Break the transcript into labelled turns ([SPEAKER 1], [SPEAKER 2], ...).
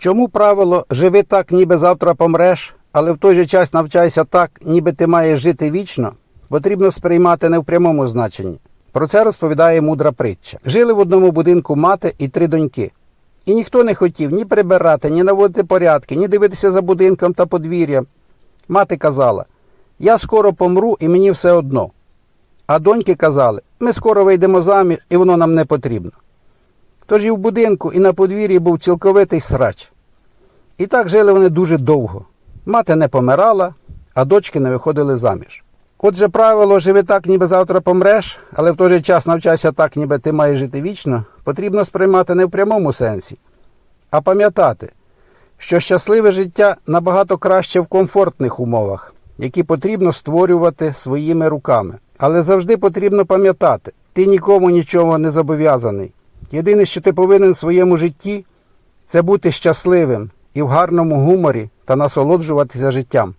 [SPEAKER 1] Чому правило живи так, ніби завтра помреш, але в той же час навчайся так, ніби ти маєш жити вічно, потрібно сприймати не в прямому значенні. Про це розповідає мудра притча. Жили в одному будинку мати і три доньки. І ніхто не хотів ні прибирати, ні наводити порядки, ні дивитися за будинком та подвір'ям. Мати казала: Я скоро помру і мені все одно. А доньки казали, ми скоро вийдемо заміж і воно нам не потрібно. Тож і в будинку, і на подвір'ї був цілковитий срач. І так жили вони дуже довго. Мати не помирала, а дочки не виходили заміж. Отже, правило живи так, ніби завтра помреш, але в той же час навчайся так, ніби ти маєш жити вічно, потрібно сприймати не в прямому сенсі, а пам'ятати, що щасливе життя набагато краще в комфортних умовах, які потрібно створювати своїми руками. Але завжди потрібно пам'ятати, ти нікому нічого не зобов'язаний. Єдине, що ти повинен в своєму житті, це бути щасливим і в гарному гуморі та насолоджуватися життям.